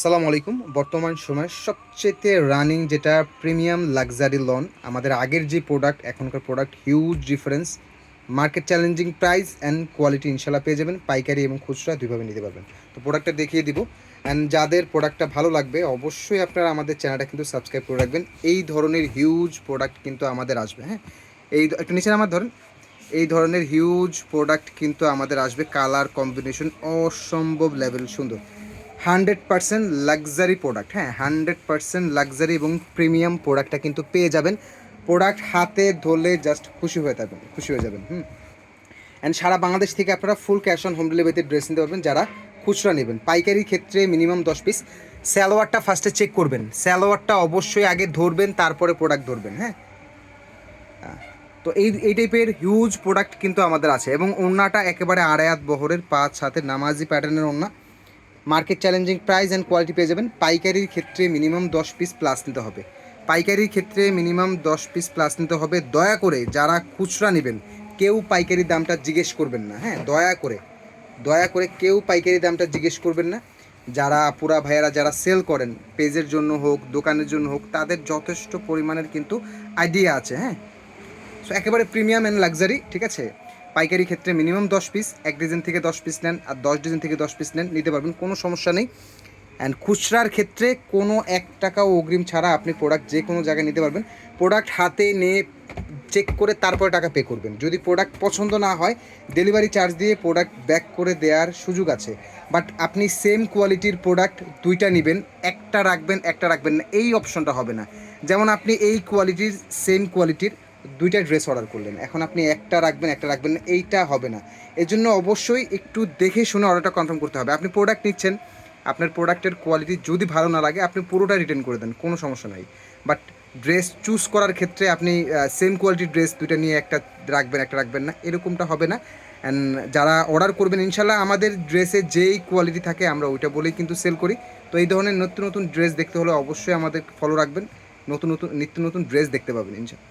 সালাম আলাইকুম। বর্তমান সময়ে সবচেয়ে রানিং যেটা প্রিমিয়াম লাক্সারি লন আমাদের আগের যে প্রোডাক্ট এখনকার product huge difference market challenging price and quality ইনশাল্লাহ পেয়ে যাবেন, পাইকারি এবং খুচরা দুইভাবে নিতে পারবেন। তো প্রোডাক্টটা দেখিয়ে দিব। অ্যান্ড যাদের প্রোডাক্টটা ভালো লাগবে, অবশ্যই আপনারা আমাদের চ্যানেলটা কিন্তু সাবস্ক্রাইব করে রাখবেন। এই ধরনের হিউজ প্রোডাক্ট কিন্তু আমাদের আসবে হ্যাঁ? এই একটু নিচে আমার ধরেন। এই ধরনের হিউজ প্রোডাক্ট কিন্তু আমাদের আসবে কালার কম্বিনেশন অসম্ভব লেভেল সুন্দর। Hundred percent luxury product. হ্যাঁ হান্ড্রেড পার্সেন্ট লাক্সারি এবং প্রিমিয়াম প্রোডাক্টটা কিন্তু পেয়ে যাবেন। প্রোডাক্ট হাতে ধরলে জাস্ট খুশি হয়ে থাকবেন, খুশি হয়ে যাবেন, হুম। অ্যান্ড সারা বাংলাদেশ থেকে আপনারা ফুল ক্যাশ অন হোম ডেলিভারিতে ড্রেস নিতে পারবেন যারা খুচরা নেবেন। পাইকারি ক্ষেত্রে মিনিমাম দশ পিস স্যালোয়ারটা ফার্স্টে চেক করবেন। স্যালোয়ারটা অবশ্যই আগে ধরবেন, তারপরে প্রোডাক্ট ধরবেন হ্যাঁ। তো এই এই টাইপের হিউজ প্রোডাক্ট কিন্তু আমাদের আছে এবং ওড়নাটা একেবারে আড়ায়াত বহরের, পাঁচ হাতে নামাজি প্যাটার্নের ওড়না। Market challenging price and quality পেয়ে যাবেন। পাইকারির ক্ষেত্রে মিনিমাম দশ পিস প্লাস নিতে হবে। পাইকারির ক্ষেত্রে মিনিমাম দশ পিস প্লাস নিতে হবে। দয়া করে যারা খুচরা নেবেন, কেউ পাইকারি দামটা জিজ্ঞেস করবেন না। হ্যাঁ দয়া করে। দয়া করে কেউ পাইকারি দামটা জিজ্ঞেস করবেন না। যারা পুরা ভাইয়েরা যারা সেল করেন, পেজের জন্য হোক, দোকানের জন্য হোক, তাদের যথেষ্ট পরিমাণের কিন্তু আইডিয়া আছে হ্যাঁ। সো একেবারে প্রিমিয়াম অ্যান্ড লাক্সারি ঠিক আছে? পাইকারি ক্ষেত্রে মিনিমাম দশ পিস এক ডিজাইন থেকে দশ পিস নেন আর দশ ডিজাইন থেকে দশ পিস নেন, নিতে পারবেন, কোনো সমস্যা নেই। অ্যান্ড খুচরার ক্ষেত্রে কোনো এক টাকাও অগ্রিম ছাড়া আপনি প্রোডাক্ট যে কোনো জায়গায় নিতে পারবেন। প্রোডাক্ট হাতে নিয়ে চেক করে তারপরে টাকা পে করবেন। যদি প্রোডাক্ট পছন্দ না হয় ডেলিভারি চার্জ দিয়ে প্রোডাক্ট ব্যাক করে দেওয়ার সুযোগ আছে। বাট আপনি সেম কোয়ালিটির প্রোডাক্ট দুইটা নেবেন, একটা রাখবেন একটা রাখবেন না, এই অপশনটা হবে না। যেমন আপনি এই কোয়ালিটির সেম কোয়ালিটির দুইটা ড্রেস অর্ডার করলেন। এখন আপনি একটা রাখবেন একটা রাখবেন, এইটা হবে না। এর জন্য অবশ্যই একটু দেখে শুনে অর্ডারটা কনফার্ম করতে হবে। আপনি প্রোডাক্ট নিচ্ছেন, আপনার প্রোডাক্টের কোয়ালিটি যদি ভালো না লাগে, আপনি পুরোটা রিটার্ন করে দেন, কোনো সমস্যা নাই। বাট ড্রেস চুজ করার ক্ষেত্রে আপনি সেম কোয়ালিটির ড্রেস দুইটা নিয়ে একটা রাখবেন একটা রাখবেন না। এরকমটা হবে না। অ্যান্ড যারা অর্ডার করবেন ইনশাল্লাহ আমাদের ড্রেসে যেই কোয়ালিটি থাকে আমরা ওইটা বলেই কিন্তু সেল করি। তো এই ধরনের নতুন নতুন ড্রেস দেখতে হলে অবশ্যই আমাদের ফলো রাখবেন। নতুন নতুন, নিত্য নতুন ড্রেস দেখতে পাবেন ইনশাল্লাহ